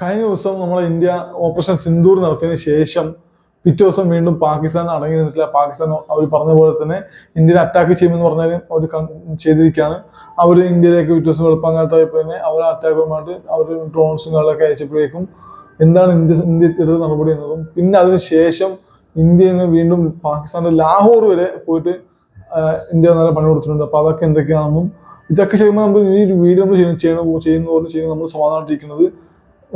കഴിഞ്ഞ ദിവസം നമ്മളെ ഇന്ത്യ ഓപ്പറേഷൻ സിന്ദൂർ നടത്തിയതിനു ശേഷം പിറ്റേ ദിവസം വീണ്ടും പാകിസ്ഥാൻ അടങ്ങി നിന്നിട്ടില്ല പാകിസ്ഥാൻ അവർ പറഞ്ഞ പോലെ തന്നെ ഇന്ത്യയിൽ അറ്റാക്ക് ചെയ്യുമെന്ന് പറഞ്ഞാലും അവർ ചെയ്തിരിക്കുകയാണ്. അവർ ഇന്ത്യയിലേക്ക് പിറ്റേ ദിവസം വെളുപ്പാങ്കാലത്തായപ്പോൾ തന്നെ അവർ അറ്റാക്കുമായിട്ട് അവർ ഡ്രോൺസും കാര്യങ്ങളൊക്കെ അയച്ചപ്പോഴേക്കും എന്താണ് ഇന്ത്യ ഇന്ത്യ എടുത്ത നടപടി എന്നതും പിന്നെ അതിനുശേഷം ഇന്ത്യയിൽ നിന്ന് വീണ്ടും പാകിസ്ഥാന്റെ ലാഹോർ വരെ പോയിട്ട് ഇന്ത്യ നല്ല പണി കൊടുത്തിട്ടുണ്ട്. അപ്പോൾ അതൊക്കെ എന്തൊക്കെയാണെന്നും ഇതൊക്കെ ചെയ്യുമ്പോൾ നമ്മൾ ഈ വീഡിയോ നമ്മൾ ചെയ്യുന്നു ചെയ്യുന്നു പോലെ ചെയ്യുന്ന നമ്മൾ സമാധാനമായിട്ടിരിക്കുന്നത്.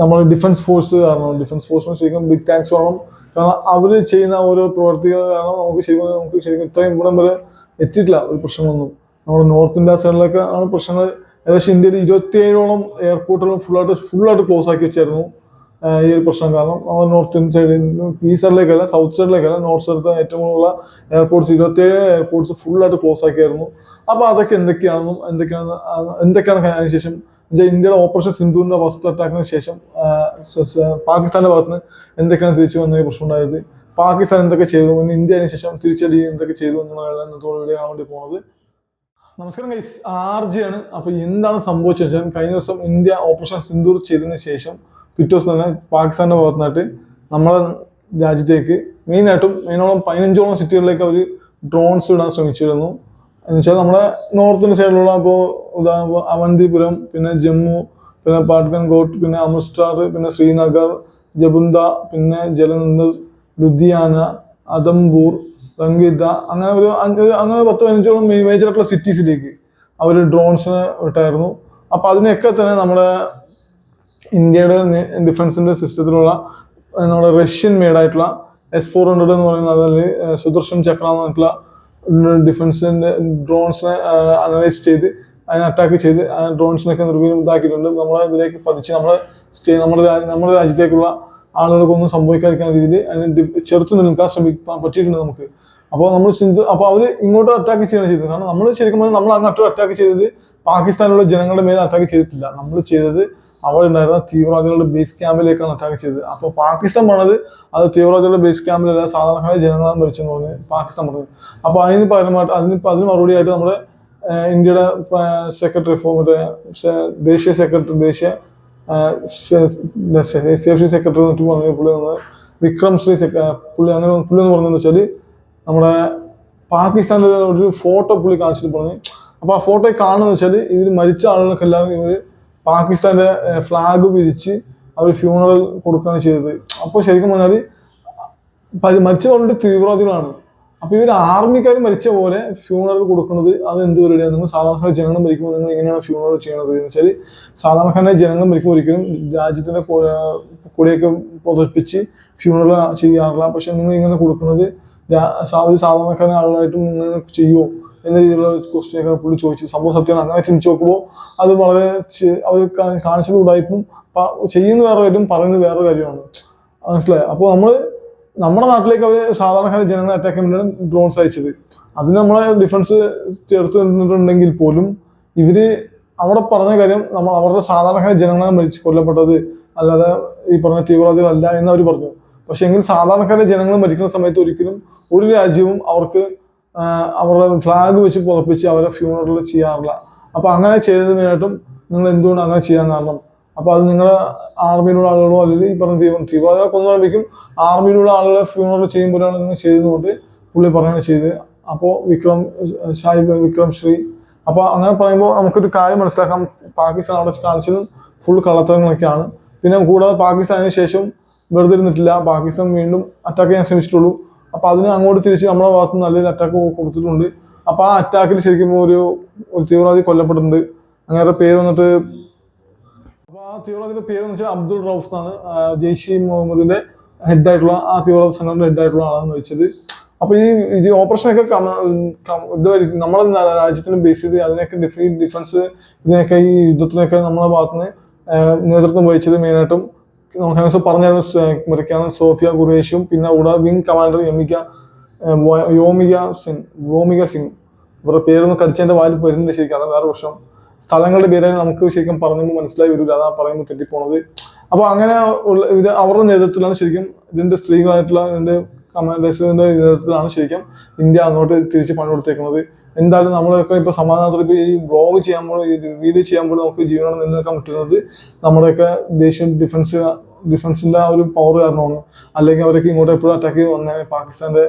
നമ്മൾ ഡിഫൻസ് ഫോഴ്സ് കാരണം ഡിഫൻസ് ഫോഴ്സിന് ശരിക്കും ബിഗ് താങ്ക്സ് വേണം. കാരണം അവർ ചെയ്യുന്ന ഓരോ പ്രവർത്തികൾ കാരണം നമുക്ക് ശരിക്കും നമുക്ക് ശരിക്കും ഇത്രയും ഇവിടം വരെ എത്തിയിട്ടില്ല ഒരു പ്രശ്നങ്ങളൊന്നും. നമ്മുടെ നോർത്ത് ഇന്ത്യ സൈഡിലൊക്കെ ആണ് പ്രശ്നങ്ങൾ. ഏകദേശം ഇന്ത്യയിൽ ഇരുപത്തിയേഴോളം എയർപോർട്ടുകൾ ഫുള്ളായിട്ട് ഫുള്ളായിട്ട് ക്ലോസ് ആക്കി വെച്ചായിരുന്നു. ഈ ഒരു പ്രശ്നം കാരണം നമ്മൾ നോർത്ത് ഇന്ത്യ സൈഡിൽ ഈ സൈഡിലേക്കല്ല സൗത്ത് സൈഡിലേക്കല്ല നോർത്ത് സൈഡിലത്തെ ഏറ്റവും കൂടുതലുള്ള എയർപോർട്ട്സ് ഇരുപത്തിയേഴ് എയർപോർട്ട്സ് ഫുള്ളായിട്ട് ക്ലോസ് ആക്കിയായിരുന്നു. അപ്പോൾ അതൊക്കെ എന്തൊക്കെയാണെന്നും എന്തൊക്കെയാണ് എന്തൊക്കെയാണ് അതിന് ശേഷം എന്നുവെച്ചാൽ ഇന്ത്യയുടെ ഓപ്പറേഷൻ സിന്ധുവിന്റെ ഫസ്റ്റ് അറ്റാക്കിന് ശേഷം പാകിസ്ഥാന്റെ ഭാഗത്ത് നിന്ന് എന്തൊക്കെയാണ് തിരിച്ചു വന്ന പ്രശ്നം ഉണ്ടായത്? പാകിസ്ഥാൻ എന്തൊക്കെ ചെയ്തു? പിന്നെ ഇന്ത്യ അതിന് ശേഷം തിരിച്ചടി എന്തൊക്കെ ചെയ്തു എന്നുള്ള ഇന്നത്തോടെ വേണ്ടി പോണത്. നമസ്കാരം ഗൈസ് ആർ ജി ആണ്. അപ്പൊ എന്താണ് സംഭവിച്ചത് വെച്ചാൽ കഴിഞ്ഞ ദിവസം ഇന്ത്യ ഓപ്പറേഷൻ സിന്ധൂർ ചെയ്തതിന് ശേഷം പിറ്റേ ദിവസം തന്നെ പാകിസ്ഥാന്റെ ഭാഗത്തുനിന്നായിട്ട് നമ്മളെ രാജ്യത്തേക്ക് മെയിനായിട്ടും മെയിനോളം പതിനഞ്ചോളം സിറ്റികളിലേക്ക് അവർ ഡ്രോൺസ് ഇടാൻ ശ്രമിച്ചിരുന്നു. എന്നുവെച്ചാൽ നമ്മുടെ നോർത്തിന്റെ സൈഡിലുള്ള ഇപ്പോൾ ഉദാഹരണം അവന്തിപുരം പിന്നെ ജമ്മു പിന്നെ പാട്കൻകോട്ട് പിന്നെ അമൃത്സർ പിന്നെ ശ്രീനഗർ ജബുന്ത പിന്നെ ജലന്ധർ ലുധിയാന അദംപൂർ റംഗിത അങ്ങനെ ഒരു അങ്ങനെ പത്ത് പതിനഞ്ചോളം മേജർ ആയിട്ടുള്ള സിറ്റീസിലേക്ക് അവർ ഡ്രോൺസിന് വിട്ടായിരുന്നു. അപ്പൊ അതിനൊക്കെ തന്നെ നമ്മുടെ ഇന്ത്യയുടെ ഡിഫൻസിന്റെ സിസ്റ്റത്തിലുള്ള നമ്മുടെ റഷ്യൻ മെയ്ഡായിട്ടുള്ള എസ് ഫോർ ഹൺഡ്രഡ് എന്ന് പറയുന്ന സുദർശൻ ചക്ര എന്ന് പറഞ്ഞിട്ടുള്ള ഡിഫൻസിന്റെ ഡ്രോൺസിനെ അനലൈസ് ചെയ്ത് അതിനെ അറ്റാക്ക് ചെയ്ത് ഡ്രോൺസിനൊക്കെ നിർവീര്യം ഇതാക്കിയിട്ടുണ്ട്. നമ്മളെ ഇതിലേക്ക് പതിച്ച് നമ്മളെ സ്റ്റേ നമ്മുടെ നമ്മുടെ രാജ്യത്തേക്കുള്ള ആളുകൾക്കൊന്നും സംഭവിക്കാതിരിക്കുന്ന രീതിയിൽ അതിനെ ചെറുത്ത് നിൽക്കാൻ ശ്രമിക്കാൻ പറ്റിയിട്ടുണ്ട് നമുക്ക്. അപ്പോൾ നമ്മൾ സിന്ധു അപ്പോൾ അവർ ഇങ്ങോട്ട് അറ്റാക്ക് ചെയ്യാണ് ചെയ്തത്. കാരണം നമ്മൾ ശരിക്കും പറഞ്ഞാൽ നമ്മൾ അങ്ങോട്ട് അറ്റാക്ക് ചെയ്തത് പാകിസ്ഥാനിലുള്ള ജനങ്ങളുടെ മേലെ അറ്റാക്ക് ചെയ്തിട്ടില്ല. നമ്മൾ ചെയ്തത് അവിടെ ഉണ്ടായിരുന്ന തീവ്രവാദികളുടെ ബേസ് ക്യാമ്പിലേക്കാണ് അറ്റാക്ക് ചെയ്തത്. അപ്പോൾ പാകിസ്ഥാൻ പറഞ്ഞത് അത് തീവ്രവാദികളുടെ ബേസ് ക്യാമ്പിലല്ല സാധാരണ ജനങ്ങളാണ് മരിച്ചെന്ന് പറഞ്ഞ് പാകിസ്ഥാൻ പറഞ്ഞത്. അപ്പോൾ അതിന് പരമായിട്ട് അതിന് അതിന് മറുപടിയായിട്ട് നമ്മുടെ ഇന്ത്യയുടെ സെക്രട്ടറി ഫോർ മറ്റേ ദേശീയ സെക്രട്ടറി ദേശീയ സേഫ്റ്റി സെക്രട്ടറി എന്നിട്ട് പറഞ്ഞ പുള്ളി നമ്മൾ വിക്രം ശ്രീ സെക്ര പുള്ളി അങ്ങനെ പുള്ളി എന്ന് പറഞ്ഞതെന്ന് വെച്ചാൽ നമ്മുടെ പാകിസ്ഥാനിലെ ഒരു ഫോട്ടോ പുള്ളി കാണിച്ചിട്ട് പറഞ്ഞു. അപ്പൊ ആ ഫോട്ടോ കാണുന്നത് വെച്ചാൽ ഇതിൽ മരിച്ച ആളുകൾക്ക് എല്ലാവരും ഇവർ പാകിസ്ഥാന്റെ ഫ്ലാഗ് വിരിച്ച് അവർ ഫ്യൂണറൽ കൊടുക്കുകയാണ് ചെയ്തത്. അപ്പോൾ ശരിക്കും പറഞ്ഞാൽ മരിച്ചതുകൊണ്ട് തീവ്രവാദികളാണ്. അപ്പോൾ ഇവർ ആർമിക്കാർ മരിച്ച പോലെ ഫ്യൂണറൽ കൊടുക്കുന്നത് അത് എന്ത് പരിപാടിയാണ്? നിങ്ങൾ സാധാരണ ജനങ്ങൾ മരിക്കുമ്പോൾ നിങ്ങൾ എങ്ങനെയാണ് ഫ്യൂണറൽ ചെയ്യണത് എന്ന് വെച്ചാൽ സാധാരണ ജനങ്ങൾ മരിക്കുമ്പോൾ ഒരിക്കലും രാജ്യത്തിന്റെ കൊ- കൊടിയൊക്കെ പുതപ്പിച്ച് ഫ്യൂണറൽ ചെയ്യാറില്ല. പക്ഷെ നിങ്ങൾ ഇങ്ങനെ കൊടുക്കുന്നത് ഒരു സാധാരണക്കാരൻ ആളുകളായിട്ടും നിങ്ങൾ ചെയ്യുമോ എന്ന രീതിയിലുള്ള ക്വസ്റ്റ്യൻ ഒക്കെ പുള്ളി ചോദിച്ചു. സംഭവം സത്യമാണ്. അങ്ങനെ ചിന്തിച്ച് നോക്കുമ്പോൾ അത് വളരെ അവർ കാണിച്ചത് ഉടായ്പും ചെയ്യുന്ന വേറെ കാര്യം പറയുന്നത് വേറൊരു കാര്യമാണ്. മനസ്സിലായോ? അപ്പോൾ നമ്മൾ നമ്മുടെ നാട്ടിലേക്ക് അവർ സാധാരണക്കാരെ ജനങ്ങളെ അറ്റാക്ക് വേണ്ടിയാണ് ഡ്രോൺസ് അയച്ചത്. അതിന് നമ്മളെ ഡിഫൻസ് ചേർത്ത് നിന്നിട്ടുണ്ടെങ്കിൽ പോലും ഇവർ അവിടെ പറഞ്ഞ കാര്യം നമ്മൾ അവരുടെ സാധാരണക്കാരെ ജനങ്ങളെ മരിച്ച് കൊല്ലപ്പെട്ടത് അല്ലാതെ ഈ പറഞ്ഞ തീവ്രവാദികളല്ല എന്ന് അവർ പറഞ്ഞു. പക്ഷെ എങ്കിൽ സാധാരണക്കാരെ ജനങ്ങൾ മരിക്കുന്ന സമയത്ത് ഒരിക്കലും ഒരു രാജ്യവും അവർക്ക് അവരുടെ ഫ്ലാഗ് വെച്ച് പുറപ്പിച്ച് അവരെ ഫ്യൂണറൽ ചെയ്യാറില്ല. അപ്പോൾ അങ്ങനെ ചെയ്തതിനായിട്ടും നിങ്ങൾ എന്തുകൊണ്ട് അങ്ങനെ ചെയ്യാൻ കാരണം? അപ്പോൾ അത് നിങ്ങളുടെ ആർമിയിലുള്ള ആളുകളോ അല്ലെങ്കിൽ ഈ പറഞ്ഞ തീവ്ര തീവ്രവാദികളെ കൊന്നുകൊണ്ടിരിക്കും ആർമിയിലുള്ള ആളുകളെ ഫ്യൂണറൽ ചെയ്യുമ്പോഴാണ് നിങ്ങൾ ചെയ്തതുകൊണ്ട് പുള്ളി പറയുകയാണ് ചെയ്ത് അപ്പോൾ വിക്രം ഷായി വിക്രം ശ്രീ. അപ്പോൾ അങ്ങനെ പറയുമ്പോൾ നമുക്കൊരു കാര്യം മനസ്സിലാക്കാം. പാകിസ്ഥാൻ അവിടെ കാണിച്ചതും ഫുൾ കള്ളത്തരങ്ങളൊക്കെയാണ്. പിന്നെ കൂടാതെ പാകിസ്ഥാനിന് ശേഷം വെറുതെ ഇരുന്നിട്ടില്ല. പാകിസ്ഥാൻ വീണ്ടും അറ്റാക്ക് ചെയ്യാൻ ശ്രമിച്ചിട്ടുള്ളൂ. അപ്പൊ അതിന് അങ്ങോട്ട് തിരിച്ച് നമ്മളെ ഭാഗത്ത് നല്ലൊരു അറ്റാക്ക് കൊടുത്തിട്ടുണ്ട്. അപ്പൊ ആ അറ്റാക്കിൽ ശരിക്കും ഒരു ഒരു തീവ്രവാദി കൊല്ലപ്പെട്ടിട്ടുണ്ട്. അങ്ങനെ പേര് വന്നിട്ട് അപ്പൊ ആ തീവ്രവാദിയുടെ പേര് എന്ന് വെച്ചാൽ അബ്ദുൾ റൌഫ് എന്നാണ്. ജെയ്ഷി മുഹമ്മദിന്റെ ഹെഡ് ആയിട്ടുള്ള ആ തീവ്രവാദ സംഘടന ഹെഡ് ആയിട്ടുള്ള ആളാണ് മരിച്ചത്. അപ്പൊ ഈ ഈ ഓപ്പറേഷനൊക്കെ ഇതുവരെ നമ്മളെ രാജ്യത്തിന് ബേസ് ചെയ്ത് അതിനൊക്കെ ഡിഫ ഡിഫൻസ് ഇതിനൊക്കെ ഈ യുദ്ധത്തിനൊക്കെ നമ്മളെ ഭാഗത്തുനിന്ന് നേതൃത്വം വഹിച്ചത് മെയിനായിട്ടും ദിവസം പറഞ്ഞായിരുന്നു മറിക്കാൻ സോഫിയ ഖുറേഷും പിന്നെ കൂടെ വിംഗ് കമാൻഡർ യമിക ഏഹ്, സിൻ യോമിക സിംഗ് ഇവരുടെ പേരൊന്നും കടിച്ചതിന്റെ വായിൽ വരുന്നില്ല ശരിക്കും. അതാണ് വേറെ പ്രശ്നം. സ്ഥലങ്ങളുടെ പേര് നമുക്ക് ശരിക്കും പറഞ്ഞു മനസ്സിലായി വരില്ല അതാ പറയുമ്പോൾ തെറ്റിപ്പോണത്. അപ്പോൾ അങ്ങനെ ഉള്ള ഇത് അവരുടെ നേതൃത്വത്തിലാണ് ശരിക്കും രണ്ട് സ്ത്രീകളായിട്ടുള്ള രണ്ട് കമാൻഡേഴ്സിന്റെ നേതൃത്വത്തിലാണ് ശരിക്കും ഇന്ത്യ അങ്ങോട്ട് തിരിച്ച് പണി കൊടുത്തേക്കുന്നത് എന്തായാലും നമ്മളൊക്കെ ഇപ്പൊ സമാധാനത്തോടെ ഈ ബ്ലോഗ് ചെയ്യാൻ വീഡിയോ ചെയ്യാൻ പോലും നമുക്ക് ജീവനോടെ നിലനിൽക്കാൻ പറ്റുന്നത്. നമ്മുടെയൊക്കെ ദേശീയ ഡിഫൻസ് ഡിഫൻസിന്റെ ആ ഒരു പവർ കാരണമാണ്. അല്ലെങ്കിൽ അവരൊക്കെ ഇങ്ങോട്ട് എപ്പോഴും അറ്റാക്ക് ചെയ്ത് വന്നേ പാകിസ്ഥാന്റെ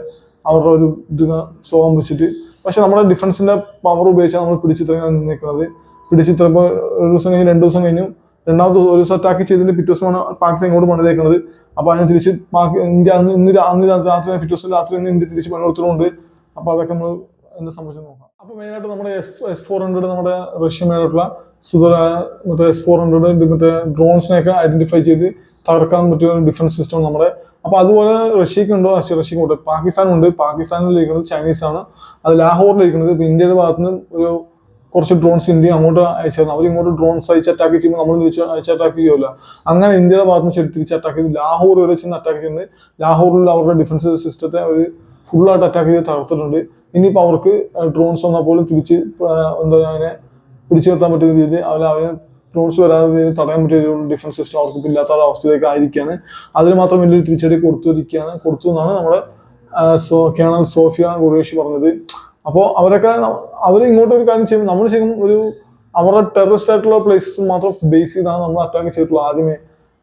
അവരുടെ ഒരു ഇത് സ്വഭാവം വെച്ചിട്ട്. പക്ഷെ നമ്മുടെ ഡിഫൻസിന്റെ പവർ ഉപയോഗിച്ചാണ് നമ്മൾ പിടിച്ചിത്രങ്ങൾ നിന്നിരിക്കുന്നത് പിടിച്ചിത്രപ്പോൾ ഒരു ദിവസം കഴിഞ്ഞ് രണ്ട് ദിവസം കഴിഞ്ഞു രണ്ടാമത്തെ ഒരു ദിവസം അറ്റാക്ക് ചെയ്തതിന്റെ പിറ്റേ ദിവസമാണ് പാകിസ്ഥാൻ ഇങ്ങോട്ട് പണിതേക്കുന്നത് അപ്പൊ അതിനെ തിരിച്ച് ഇന്ത്യ അന്ന് ഇന്ന് അന്ന് രാത്രി പിറ്റേ ദിവസം രാത്രി ഇന്ത്യ തിരിച്ച് പണി കൊടുത്തിട്ടുണ്ട് അപ്പൊ അതൊക്കെ നമ്മൾ എന്താ സംഭവിച്ചു നോക്കാം. അപ്പൊ മെയിനായിട്ട് നമ്മുടെ എസ് എസ് ഫോർ ഹൺഡ്രഡ് നമ്മുടെ റഷ്യ മേലുള്ള സുതര മറ്റേ എസ് ഫോർ ഹൺഡ്രഡ് മറ്റേ ഡ്രോൺസിനെയൊക്കെ ഐഡന്റിഫൈ ചെയ്ത് തകർക്കാൻ പറ്റിയ ഒരു ഡിഫൻസ് സിസ്റ്റം നമ്മുടെ. അപ്പൊ അതുപോലെ റഷ്യക്ക് ഉണ്ടോ? റഷ്യ റഷ്യക്ക് ഉണ്ട്. പാകിസ്ഥാനുണ്ട്. പാകിസ്ഥാനിൽ ചൈനീസ് ആണ് അത് ലാഹോറിൽ ഇരിക്കുന്നത് ഇപ്പൊ ഇന്ത്യയുടെ ഭാഗത്ത് നിന്ന് ഒരു കുറച്ച് ഡ്രോൺസ് ഇന്ത്യ അങ്ങോട്ട് അയച്ചായിരുന്നു. അവർ ഇങ്ങോട്ട് ഡ്രോൺസ് അയച്ച് അറ്റാക്ക് ചെയ്യുമ്പോൾ നമ്മൾ തിരിച്ച് അയച്ച് അറ്റാക്ക് ചെയ്യുമല്ല അങ്ങനെ ഇന്ത്യയുടെ ഭാഗത്ത് നിന്ന് ശരി തിരിച്ച് അറ്റാക്ക് ചെയ്ത് ലാഹോർ വരെ ചെന്ന് അറ്റാക്ക് ചെയ്യുന്നത് ലാഹോറിൽ അവരുടെ ഡിഫൻസ് സിസ്റ്റത്തെ അവർ ഫുള്ളായിട്ട് അറ്റാക്ക് ചെയ്ത് തകർത്തിട്ടുണ്ട്. ഇനിയിപ്പോൾ അവർക്ക് ഡ്രോൺസ് വന്നാൽ പോലും തിരിച്ച് എന്താ അതിനെ പിടിച്ചു നിർത്താൻ പറ്റുന്ന രീതിയിൽ അവർ അവരെ ഡ്രോൺസ് വരാതെ തടയാൻ പറ്റിയ ഒരു ഡിഫൻസ് സിസ്റ്റം അവർക്ക് ഇല്ലാത്ത ഒരു അവസ്ഥയിലേക്ക് ആയിരിക്കുകയാണ്. അതിന് മാത്രം വലിയൊരു തിരിച്ചടി കൊടുത്തിരിക്കുകയാണ് കൊടുത്തു എന്നാണ് നമ്മുടെ സോ കേണൽ സോഫിയ ഖുറേഷി പറഞ്ഞത്. അപ്പോൾ അവരൊക്കെ അവർ ഇങ്ങോട്ട് ഒരു കാര്യം ചെയ്യുമ്പോൾ നമ്മൾ ശരിക്കും ഒരു അവരുടെ ടെററിസ്റ്റ് ആയിട്ടുള്ള പ്ലേസസ് മാത്രം ബേസ് ചെയ്താണ് നമ്മൾ അറ്റാക്ക് ചെയ്തിട്ടുള്ളത്. ആദ്യമേ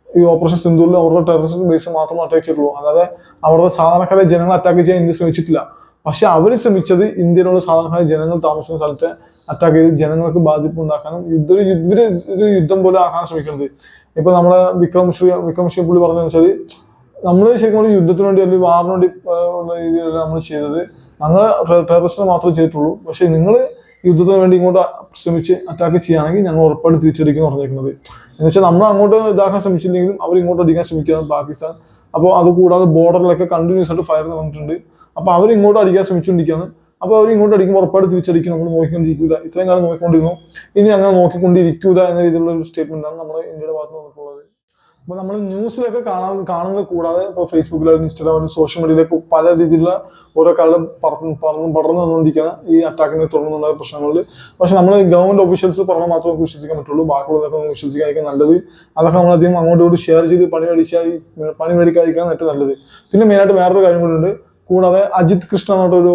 ഈ ഓപ്പറേഷൻ സിന്ധൂരിൽ അവരുടെ ടെററിസ്റ്റ് ബേസ് മാത്രം അറ്റാക്ക് ചെയ്തിട്ടുള്ളൂ. അല്ലാതെ അവരുടെ സാധാരണക്കാരെ ജനങ്ങൾ അറ്റാക്ക് ചെയ്യാൻ ഇന്ത്യ ശ്രമിച്ചിട്ടില്ല. പക്ഷെ അവർ ശ്രമിച്ചത് ഇന്ത്യയിലുള്ള സാധാരണ ജനങ്ങൾ താമസിക്കുന്ന സ്ഥലത്തെ അറ്റാക്ക് ചെയ്ത് ജനങ്ങൾക്ക് ബാധിപ്പ് ഉണ്ടാക്കാനും യുദ്ധ ഒരു യുദ്ധ പോലെ ആക്കാൻ ശ്രമിക്കുന്നത്. ഇപ്പൊ നമ്മളെ വിക്രംശ്രീ വിക്രംശ്രീ വിക്രം ശ്രീ പുള്ളി പറഞ്ഞതെന്ന് വെച്ചാൽ നമ്മൾ ശരിക്കും യുദ്ധത്തിന് വേണ്ടി അല്ലെങ്കിൽ വാറിന് വേണ്ടി ഉള്ള രീതിയിലല്ല നമ്മൾ ചെയ്തത്. ഞങ്ങൾ ടെററിസ്റ്റിനെ മാത്രമേ ചെയ്തിട്ടുള്ളൂ. പക്ഷെ നിങ്ങൾ യുദ്ധത്തിന് വേണ്ടി ഇങ്ങോട്ട് ശ്രമിച്ച് അറ്റാക്ക് ചെയ്യുകയാണെങ്കിൽ ഞങ്ങൾ ഉറപ്പായിട്ട് തിരിച്ചടിക്കുന്നു പറഞ്ഞേക്കുന്നത്. എന്ന് വെച്ചാൽ നമ്മൾ അങ്ങോട്ട് ഇതാക്കാൻ ശ്രമിച്ചില്ലെങ്കിലും അവർ ഇങ്ങോട്ട് അടിക്കാൻ ശ്രമിക്കുകയാണ് പാകിസ്ഥാൻ. അപ്പോൾ അത് കൂടാതെ ബോർഡറിലൊക്കെ കണ്ടിന്യൂസ് ആയിട്ട് ഫയർ വന്നിട്ടുണ്ട്. അപ്പോൾ അവർ ഇങ്ങോട്ട് അടിക്കാൻ ശ്രമിച്ചുകൊണ്ടിരിക്കുകയാണ്. അപ്പോൾ അവർ ഇങ്ങോട്ട് അടിക്കുമ്പോൾ ഉറപ്പായിട്ട് തിരിച്ചടിക്കും. നമ്മൾ നോക്കിക്കൊണ്ടിരിക്കില്ല ഇത്രയും കാലം നോക്കിക്കൊണ്ടിരുന്നു. ഇനി അങ്ങനെ നോക്കിക്കൊണ്ടിരിക്കൂല എന്ന രീതിയിലുള്ള ഒരു സ്റ്റേറ്റ്മെന്റ് ആണ് നമ്മുടെ ഇന്ത്യയുടെ ഭാഗത്ത് വന്നിട്ടുള്ളത്. അപ്പൊ നമ്മൾ ന്യൂസിലൊക്കെ കാണാൻ കാണുന്നത് കൂടാതെ ഇപ്പോൾ ഫേസ്ബുക്കിലായാലും ഇൻസ്റ്റാഗ്രാമിലും സോഷ്യൽ മീഡിയയിലൊക്കെ പല രീതിയിലുള്ള ഓരോ കാലം പറന്ന് പറന്ന് പടർന്നു വന്നുകൊണ്ടിരിക്കുകയാണ് ഈ അറ്റാക്കിനെ തുടർന്നുള്ള പ്രശ്നങ്ങളിൽ പക്ഷെ നമ്മൾ ഗവൺമെന്റ് ഓഫീഷ്യൽസ് പറഞ്ഞാൽ മാത്രമേ നമുക്ക് വിശ്വസിക്കാൻ പറ്റുള്ളൂ. ബാക്കിയുള്ളതൊക്കെ നമുക്ക് വിശ്വസിക്കാതിരിക്കാൻ നല്ലത്. അതൊക്കെ നമ്മൾ അധികം അങ്ങോട്ടും ഷെയർ ചെയ്ത് പണി മേടിച്ചാൽ പണി മേടിക്കാതിരിക്കാൻ ഏറ്റവും നല്ലത്. പിന്നെ മെയിനായിട്ട് വേറൊരു കാര്യം കൂടിയുണ്ട് കൂടാതെ അജിത് കൃഷ്ണ എന്നൊരു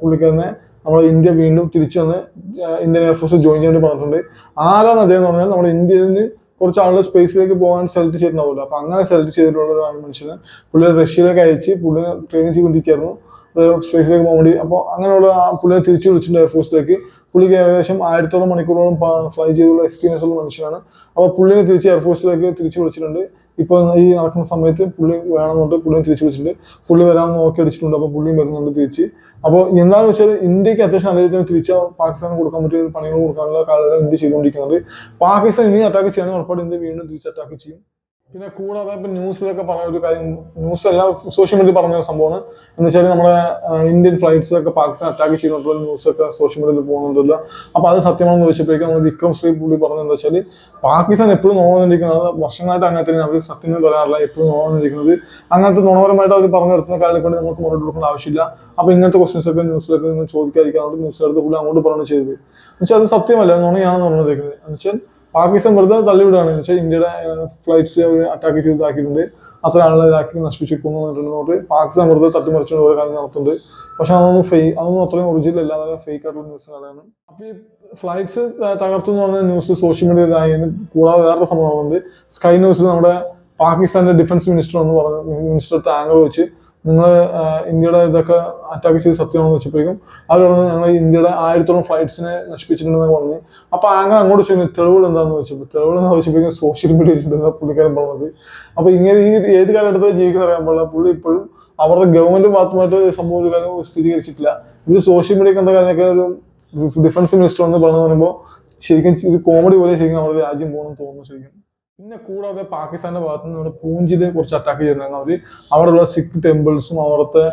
പുള്ളിക്കാരനെ നമ്മുടെ ഇന്ത്യ വീണ്ടും തിരിച്ചു വന്ന് ഇന്ത്യൻ എയർഫോഴ്സ് ജോയിൻ ചെയ്യാൻ പറഞ്ഞിട്ടുണ്ട്. ആരാണ് അദ്ദേഹം എന്ന് പറഞ്ഞാൽ നമ്മുടെ ഇന്ത്യയിൽ നിന്ന് കുറച്ച് ആളുകൾ സ്പേസിലേക്ക് പോകാൻ സെലക്ട് ചെയ്തിട്ടുണ്ടാവില്ല. അപ്പൊ അങ്ങനെ സെലക്ട് ചെയ്തിട്ടുള്ള ഒരു മനുഷ്യനെ പുള്ളിയെ റഷ്യയിലേക്ക് അയച്ച് പുള്ളിനെ ട്രെയിനിങ് ചെയ്തുകൊണ്ടിരിക്കുകയായിരുന്നു. സ്പേസിലേക്ക് പോകാൻ വേണ്ടി. അപ്പോൾ അങ്ങനെയുള്ള ആ പുള്ളിയെ തിരിച്ചു വിളിച്ചിട്ടുണ്ട് എയർഫോഴ്സിലേക്ക് പുള്ളിക്ക് ഏകദേശം ആയിരത്തോളം മണിക്കൂറോളം ഫ്ലൈ ചെയ്തുള്ള എക്സ്പീരിയൻസ് ഉള്ള മനുഷ്യനാണ്. അപ്പോൾ പുള്ളിനെ തിരിച്ച് എയർഫോഴ്സിലേക്ക് തിരിച്ചു വിളിച്ചിട്ടുണ്ട്. ഇപ്പോൾ ഈ നടക്കുന്ന സമയത്ത് പുള്ളി വേണമെന്നുണ്ട് പുള്ളിയും തിരിച്ചു വെച്ചിട്ടുണ്ട് പുള്ളി വരാമെന്ന് നോക്കി അടിച്ചിട്ടുണ്ട് അപ്പോൾ പുള്ളിയും വരുന്നുണ്ട് തിരിച്ച്. അപ്പോൾ എന്താണെന്ന് വെച്ചാൽ ഇന്ത്യയ്ക്ക് അത്യാവശ്യം നല്ല രീതിയിൽ തിരിച്ച് പാകിസ്ഥാന് കൊടുക്കാൻ പറ്റിയ പണികൾ കൊടുക്കാനുള്ള കാര്യങ്ങൾ ഇന്ത്യ ചെയ്തുകൊണ്ടിരിക്കുന്നുണ്ട്. പാകിസ്ഥാൻ ഇനി അറ്റാക്ക് ചെയ്യണമെങ്കിൽ ഉറപ്പായിട്ട് ഇന്ത്യ വീണ്ടും തിരിച്ച് അറ്റാക്ക് ചെയ്യും. പിന്നെ കൂടാതെ ഇപ്പൊ ന്യൂസിലൊക്കെ പറഞ്ഞ ഒരു കാര്യം ന്യൂസ് സോഷ്യൽ മീഡിയയിൽ പറഞ്ഞ ഒരു സംഭവമാണ്. എന്ന് വെച്ചാൽ നമ്മുടെ ഇന്ത്യൻ ഫ്ലൈറ്റ്സ് ഒക്കെ പാകിസ്ഥാൻ അറ്റാക്ക് ചെയ്തിട്ടുള്ള ന്യൂസൊക്കെ സോഷ്യൽ മീഡിയയിൽ പോകുന്നുണ്ടല്ലോ. അപ്പൊ അത് സത്യമാണെന്ന് ചോദിച്ചപ്പോഴേക്കും നമ്മൾ വിക്രം ശ്രീ പുള്ളി പറഞ്ഞത് എന്താ വെച്ചാൽ പാകിസ്ഥാൻ എപ്പോഴും നോക്കിയിരിക്കുന്നത് വർഷങ്ങളായിട്ട് അങ്ങനെ തന്നെ അവർ സത്യം പറയാറില്ല എപ്പോഴും നോക്കിയിരിക്കുന്നത് അങ്ങനത്തെ നുണപരമായിട്ട് അവർ പറഞ്ഞു നിർത്തുന്ന കാര്യം കൊണ്ട് നമുക്ക് മുന്നോട്ട് കൊടുക്കേണ്ട ആവശ്യമില്ല. അപ്പൊ ഇങ്ങനത്തെ ക്വസ്റ്റ്യൻസ് ഒക്കെ ന്യൂസിലൊക്കെ നിങ്ങൾ ചോദിക്കാതിരിക്കാണ്ട് ന്യൂസിലെടുത്ത് പുള്ളി അങ്ങോട്ട് പറഞ്ഞു ചെയ്തത്. എന്നുവെച്ചാൽ അത് സത്യമല്ല നുണയാണെന്ന് പറഞ്ഞിരിക്കുന്നത് എന്നുവെച്ചാൽ പാകിസ്ഥാൻ വെറുതെ തള്ളിവിടുകയാണ്. വെച്ചാൽ ഇന്ത്യയുടെ ഫ്ലൈറ്റ്സ് അറ്റാക്ക് ചെയ്ത് ഇതാക്കിയിട്ടുണ്ട്. അത്ര ആളുകളെ ഇതാക്കി നശിപ്പിച്ചിരിക്കുന്നു കൊണ്ടുവന്നിട്ടുണ്ട് പാകിസ്ഥാൻ വെറുതെ തട്ടിമറിച്ചുകൊണ്ട് ഓരോ കാര്യം നടത്തുന്നുണ്ട്. പക്ഷെ അതൊന്നും ഫെയ് അതൊന്നും അത്രയും ഒറിജിനൽ അല്ല. അതായത് ഫേക്ക് ആയിട്ടുള്ള ന്യൂസ് കാലമാണ് അപ്പോൾ ഈ ഫ്ലൈറ്റ്സ് തകർത്തു എന്ന് പറഞ്ഞ ന്യൂസ് സോഷ്യൽ മീഡിയ ഇതായതിന് കൂടാതെ വേറൊരു സംഭവം നടന്നുണ്ട് സ്കൈ ന്യൂസിൽ നമ്മുടെ പാകിസ്ഥാന്റെ ഡിഫൻസ് മിനിസ്റ്റർ എന്ന് പറഞ്ഞ മിനിസ്റ്റർ താങ്കൾ വെച്ച് നിങ്ങൾ ഇന്ത്യയുടെ ഇതൊക്കെ അറ്റാക്ക് ചെയ്ത് സത്യമാണെന്ന് വെച്ചപ്പോഴേക്കും അവർ പറഞ്ഞു ഞങ്ങൾ ഇന്ത്യയുടെ ആയിരത്തോളം ഫ്ലൈറ്റ്സിനെ നശിപ്പിച്ചിട്ടുണ്ടെന്ന് പറഞ്ഞു. അപ്പൊ അങ്ങനെ അങ്ങോട്ട് ചോദിച്ചു തെളിവുകൾ എന്താണെന്ന് വെച്ചപ്പോൾ തെളിവുകൾ എന്ന് വെച്ചപ്പോഴേക്കും സോഷ്യൽ മീഡിയയിൽ ഉണ്ടെന്ന പുള്ളിക്കാരൻ പറഞ്ഞത്. അപ്പൊ ഇങ്ങനെ ഈ ഏത് കാലഘട്ടത്തിൽ ജീവിക്കുന്ന അറിയാൻ പാടില്ല. പുള്ളി ഇപ്പോഴും അവരുടെ ഗവൺമെന്റ് മാത്രമായിട്ട് സംഭവം കാര്യം സ്ഥിരീകരിച്ചിട്ടില്ല. ഇവർ സോഷ്യൽ മീഡിയ കണ്ട കാര്യമൊക്കെ ഒരു ഡിഫൻസ് മിനിസ്റ്റർ എന്ന് പറഞ്ഞു പറയുമ്പോൾ ശരിക്കും കോമഡി പോലെ ശരിക്കും നമ്മുടെ രാജ്യം പോകണമെന്ന് തോന്നുന്നു ശരിക്കും. പിന്നെ കൂടാതെ പാകിസ്ഥാന്റെ ഭാഗത്ത് നിന്ന് നമ്മുടെ പൂഞ്ചിൽ കുറച്ച് അറ്റാക്ക് ചെയ്തിരുന്നു അവർ അവിടെയുള്ള സിഖ് ടെമ്പിൾസും അവിടുത്തെ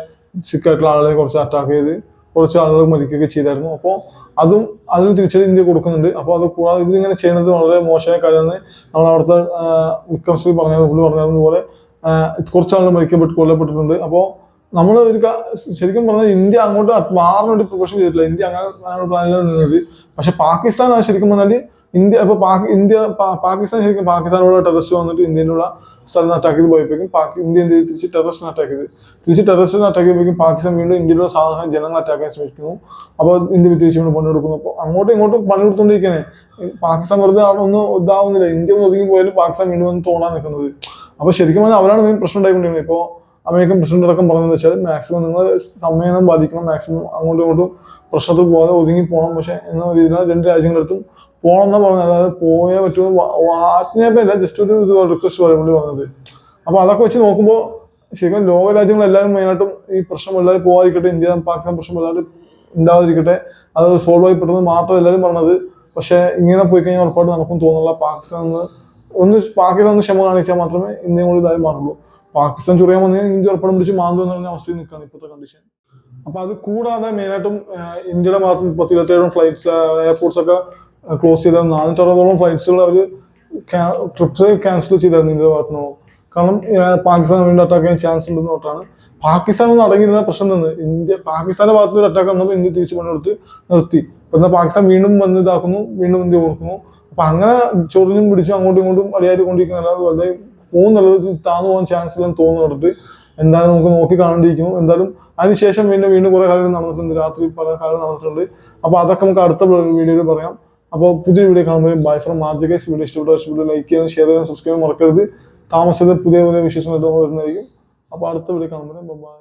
സിഖ് ആയിട്ടുള്ള ആളുകളെ കുറച്ച് അറ്റാക്ക് ചെയ്ത് കുറച്ച് ആളുകൾ മരിക്കുകയൊക്കെ ചെയ്തായിരുന്നു. അപ്പോൾ അതും അതിന് തിരിച്ചടി ഇന്ത്യ കൊടുക്കുന്നുണ്ട്. അപ്പോൾ അത് കൂടാതെ ഇതിങ്ങനെ ചെയ്യുന്നത് വളരെ മോശമായ കാര്യമാണ്. നമ്മൾ അവിടുത്തെ വിക്രം ശ്രീ പറഞ്ഞ പുള്ളി പറഞ്ഞതുപോലെ കുറച്ച് ആളുകൾ മരിക്കപ്പെട്ട് കൊല്ലപ്പെട്ടിട്ടുണ്ട്. അപ്പോൾ നമ്മൾ ഒരു ശരിക്കും പറഞ്ഞാൽ ഇന്ത്യ അങ്ങോട്ട് ഒരു പ്രിപ്പറേഷൻ ചെയ്തിട്ടില്ല. ഇന്ത്യ അങ്ങനെ പ്ലാനിലാണ് നിന്നത്. പക്ഷെ പാകിസ്ഥാനാണ് ശരിക്കും പറഞ്ഞാൽ ഇന്ത്യ ഇപ്പൊ ഇന്ത്യ പാകിസ്ഥാൻ ശരിക്കും പാകിസ്ഥാനോട് ടെററിസ്റ്റ് വന്നിട്ട് ഇന്ത്യയിലുള്ള സ്ഥലം അറ്റാക്ക് ചെയ്ത് പോയപ്പോഴേക്കും പാകി ഇന്ത്യ എന്ത്? തിരിച്ച് ടെററിസ്റ്റ് അറ്റാക്ക് ചെയ്ത്. തിരിച്ച് ടെററിസ്റ്റ് അറ്റാക്ക് ചെയ്തപ്പോഴേക്കും പാകിസ്ഥാൻ വീണ്ടും ഇന്ത്യയിലുള്ള സാധാരണ ജനങ്ങൾ അറ്റാക്ക് ചെയ്യാൻ ശ്രമിക്കുന്നു. അപ്പോൾ ഇന്ത്യ തിരിച്ചു വീണ്ടും പണിയെടുക്കുന്നു. അപ്പോൾ അങ്ങോട്ടും ഇങ്ങോട്ടും പണിയെടുത്തോണ്ടിരിക്കണേ പാകിസ്ഥാൻ വെറുതെ ഒന്നും ഇതാവുന്നില്ല. ഇന്ത്യ ഒന്ന് ഒതുങ്ങി പോയാലും പാകിസ്ഥാൻ വീണ്ടും വന്ന് തോന്നാൻ നിൽക്കുന്നത്. അപ്പോൾ ശരിക്കും പറഞ്ഞാൽ അവരാണ് മെയിൻ പ്രശ്നം ഉണ്ടായിക്കൊണ്ടിരിക്കുന്നത് ഇപ്പോൾ അമേരിക്കൻ പ്രസിഡന്റ് അടക്കം പറഞ്ഞതെന്ന് വെച്ചാൽ മാക്സിമം നിങ്ങൾ സമയം ബാധിക്കണം. മാക്സിമം അങ്ങോട്ടും ഇങ്ങോട്ടും പ്രശ്നത്തിൽ പോകാതെ ഒതുങ്ങി പോകണം. പക്ഷെ എന്ന രീതിയിലാണ് രണ്ട് രാജ്യങ്ങളടുത്തും പോകണം എന്നാ പറഞ്ഞത്. അതായത് പോയേ പറ്റുമോ ആജ്ഞാപല്ല ജസ്റ്റ് ഒരു ഇത് റിക്വസ്റ്റ് പറയാൻ വേണ്ടി പറഞ്ഞത് അപ്പൊ അതൊക്കെ വെച്ച് നോക്കുമ്പോൾ ശരിക്കും ലോക രാജ്യങ്ങളെല്ലാവരും മെയിനായിട്ടും ഈ പ്രശ്നം വല്ലാതെ പോകാതിരിക്കട്ടെ ഇന്ത്യ പാകിസ്ഥാൻ പ്രശ്നം വല്ലാതെ ഉണ്ടാവാതിരിക്കട്ടെ അത് സോൾവ് ആയി പെട്ടെന്ന് മാത്രം എല്ലാവരും പറഞ്ഞത്. പക്ഷെ ഇങ്ങനെ പോയി കഴിഞ്ഞാൽ ഉറപ്പായിട്ട് നമുക്കും തോന്നുന്നില്ല പാകിസ്ഥാൻ ഒന്ന് ഒന്ന് പാകിസ്ഥാൻ ഒന്ന് ക്ഷമ കാണിച്ചാൽ മാത്രമേ ഇന്ത്യയും കൂടി ഇതായി മാറുള്ളൂ. പാകിസ്ഥാൻ ചൊറിയാൻ വന്നു കഴിഞ്ഞാൽ ഇന്ത്യ ഉറപ്പാടും പിടിച്ച് മാന്തു എന്ന് പറഞ്ഞ അവസ്ഥയിൽ നിൽക്കുകയാണ് ഇപ്പോഴത്തെ കണ്ടീഷൻ അപ്പൊ അത് കൂടാതെ മെയിനായിട്ടും ഇന്ത്യയുടെ ഭാഗത്ത് പത്തിരുപത്തേഴും പത്ത് ഫ്ലൈറ്റ്സ് എയർപോർട്ട്സ് ഒക്കെ ക്ലോസ് ചെയ്ത നാനൂറ്ററുപതോളം ഫ്ലൈറ്റ്സുകൾ അവർ ട്രിപ്സ് ക്യാൻസൽ ചെയ്തായിരുന്നു ഇന്ത്യയുടെ ഭാഗത്ത് നിന്ന് കാരണം പാകിസ്ഥാൻ വീണ്ടും അറ്റാക്ക് ചെയ്യാൻ ചാൻസ് ഉണ്ടെന്ന് തൊട്ടാണ് പാകിസ്ഥാൻ ഒന്ന് അടങ്ങിയിരുന്ന പ്രശ്നം നിന്ന് ഇന്ത്യ പാകിസ്ഥാന്റെ ഭാഗത്ത് നിന്ന് അറ്റാക്ക് വന്നപ്പോൾ ഇന്ത്യ തിരിച്ചു പണിയെടുത്ത് നിർത്തി. അപ്പൊ എന്നാൽ പാകിസ്ഥാൻ വീണ്ടും വന്ന് ഇതാക്കുന്നു വീണ്ടും ഇന്ത്യ കൊടുക്കുന്നു. അപ്പൊ അങ്ങനെ ചൊറിഞ്ഞും പിടിച്ചും അങ്ങോട്ടും ഇങ്ങോട്ടും അടിയായിട്ട് കൊണ്ടിരിക്കുന്നതല്ലാതെ വെറുതെ പോകുന്നുള്ളത് താന്നു പോകാൻ ചാൻസ് ഇല്ലെന്ന് തോന്നുന്നുണ്ട് എന്തായാലും നമുക്ക് നോക്കി കാണേണ്ടിയിരിക്കുന്നു എന്തായാലും അതിനുശേഷം പിന്നെ വീണ്ടും കുറെ കാര്യങ്ങൾ നടന്നിട്ടുണ്ട്. രാത്രി പല കാര്യങ്ങൾ നടന്നിട്ടുണ്ട്. അപ്പോൾ അതൊക്കെ നമുക്ക് അടുത്ത വീഡിയോയിൽ പറയാം. അപ്പോൾ പുതിയ വീഡിയോ കാണുമ്പോൾ ബൈ ഫ്രം മാർജകേസ് വീഡിയോ ഇഷ്ടപ്പെട്ട ലൈക്ക് ചെയ്യാനും ഷെയർ ചെയ്യാനും സബ്സ്ക്രൈബ് മറക്കരുത്. താമസിച്ചത് പുതിയ പുതിയ വിശേഷങ്ങൾ വരുന്നതായിരിക്കും അപ്പോൾ അടുത്ത വീഡിയോ കാണുമ്പോൾ ബൈ